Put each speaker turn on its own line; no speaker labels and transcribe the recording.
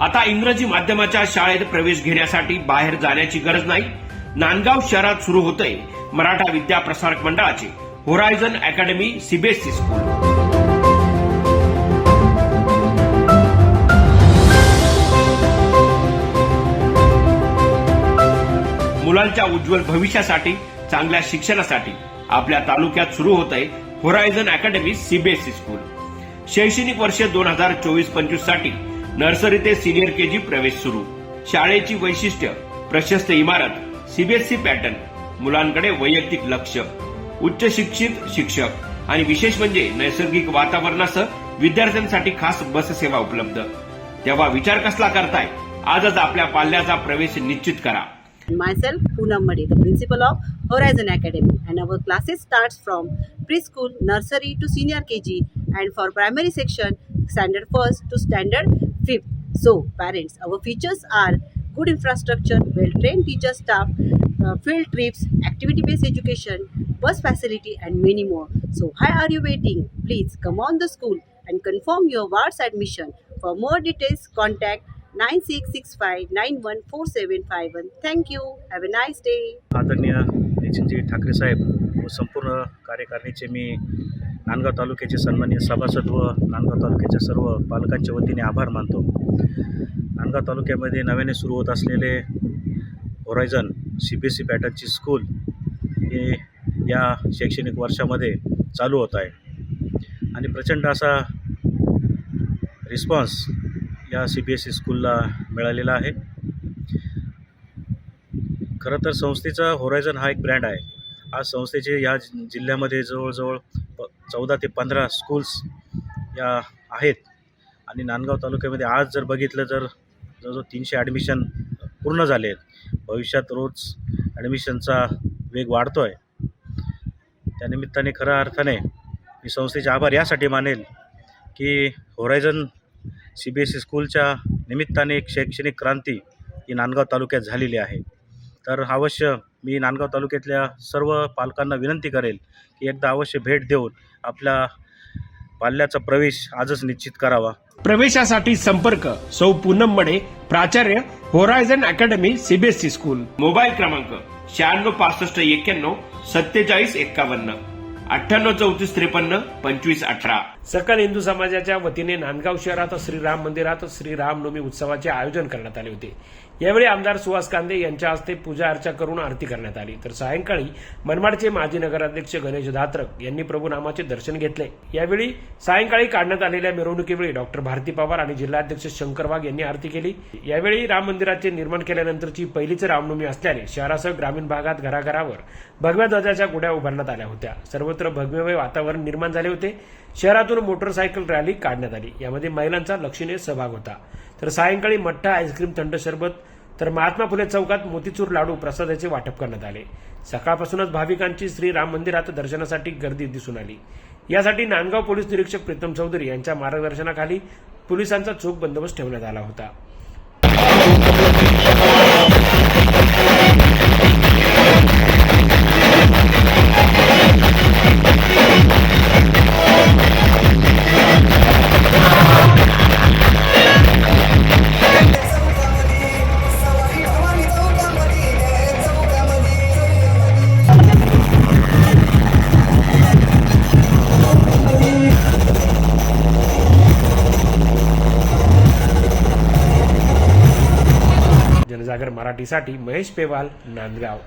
आता इंग्रजी माध्यमाच्या शाळेत प्रवेश घेण्यासाठी बाहेर जाण्याची गरज नाही. नांदगाव शहरात सुरू होतंय मराठा विद्या प्रसारक मंडळाचे होरायझन अकॅडमी सीबीएसई स्कूल मुलांच्या उज्ज्वल भविष्यासाठी चांगल्या शिक्षणासाठी आपल्या तालुक्यात सुरू होत आहे होरायझन अकॅडमी सीबीएसई स्कूल शैक्षणिक वर्ष दोन हजार चोवीस पंचवीससाठी नर्सरी ते सिनियर के जी प्रवेश सुरू. शाळेची वैशिष्ट्य प्रशस्त इमारत सीबीएसई पॅटर्न मुलांकडे वैयक्तिक लक्ष उच्च शिक्षित शिक्षक आणि विशेष म्हणजे नैसर्गिक वातावरणासह विद्यार्थ्यांसाठी खास बस सेवा उपलब्ध. तेव्हा विचार कसला करताय? आजच आपल्या पाल्याचा प्रवेश निश्चित करा.
Myself Poonam Madi, the principal of Horizon Academy, and our classes starts from preschool, nursery to senior KG, and for primary section, standard first to standard fifth. So, parents, our features are good infrastructure, well-trained teacher staff, uh, field trips, activity-based education, bus facility, and many more. So, why are you waiting? Please come on the school and confirm your ward's admission. For more details, contact 9665914751. Thank you. Have a nice day.
आदरणीय नितीनजी ठाकरे साहेब व संपूर्ण कार्यकारिणीचे मी नांदगाव तालुक्याचे सन्माननीय सभासद व नांदगाव तालुक्याच्या सर्व पालकांच्या वतीने आभार मानतो. नांदगाव तालुक्यामध्ये नव्याने सुरू होत असलेले Horizon C B S C पॅटर्नची school हे या शैक्षणिक वर्षामध्ये चालू होत आहे. आणि प्रचंड असा रिस्पॉन्स या सी बी एस सी स्कूलला मिळालेला आहे. खरं तर संस्थेचा होरायझन हा एक ब्रँड आहे. आज संस्थेचे या जिल्ह्यामध्ये जवळजवळ प चौदा ते पंधरा स्कूल्स या आहेत. आणि नांदगाव तालुक्यामध्ये आज जर बघितलं तर जवळजवळ तीनशे ॲडमिशन पूर्ण झाले आहेत. भविष्यात रोज ॲडमिशनचा वेग वाढतो आहे त्यानिमित्ताने खऱ्या अर्थाने मी संस्थेचे आभार यासाठी मानेल की Horizon C B S E स्कूलच्या निमित्ताने एक शैक्षणिक क्रांती ही नांदगाव तालुक्यात झालेली आहे. तर अवश्य मी नांदगाव तालुक्यातल्या सर्व पालकांना विनंती करेल की एकदा अवश्य भेट देऊन आपल्या पाल्याचा प्रवेश आजच निश्चित करावा.
प्रवेशासाठी संपर्क सौ पूनम मडे प्राचार्य Horizon academy CBSE school. Mobile क्रमांक शहाण्णव पासष्ट एक्क्याण्णव सत्तेचाळीस एक्कावन्न अठ्ठ्याण्णव चौतीस त्रेपन्न पंचवीस अठरा. सकल हिंदू समाजाच्या वतीने नांदगाव शहरात श्रीराम मंदिरात श्रीरामनवमी उत्सवाचे आयोजन करण्यात आले होते. यावेळी आमदार सुहास कांदे यांच्या हस्ते पूजा अर्चा करून आरती करण्यात आली. तर सायंकाळी मनमाडचे माजी नगराध्यक्ष गणेश धात्रक यांनी प्रभू नामाचे दर्शन घेतले. यावेळी सायंकाळी काढण्यात आलेल्या मिरवणुकीवेळी डॉक्टर भारती पवार आणि जिल्हाध्यक्ष शंकर वाघ यांनी आरती केली. यावेळी राम मंदिराचे निर्माण केल्यानंतरची पहिलीच रामनवमी असल्याने शहरासह ग्रामीण भागात घराघरावर भगव्या ध्वजाच्या गुड्या उभारण्यात आल्या होत्या. सर्वत्र भगव्यमय वातावरण निर्माण झाले होते. शहरातून मोटरसायकल रॅली काढण्यात आली. यामध्ये महिलांचा लक्षणीय सहभाग होता. तर सायंकाळी मठ्ठा आईस्क्रीम थंड सरबत तर महात्मा फुले चौकात मोतीचूर लाडू प्रसादाचे वाटप करण्यात आले. सकाळपासूनच भाविकांची श्री राम मंदिरात दर्शनासाठी गर्दी दिसून आली. यासाठी नांदगाव पोलीस निरीक्षक प्रीतम चौधरी यांच्या मार्गदर्शनाखाली पोलिसांचा चोख बंदोबस्त ठेवण्यात आला होता. मराठीसाठी महेश पेवाल नांदगाव.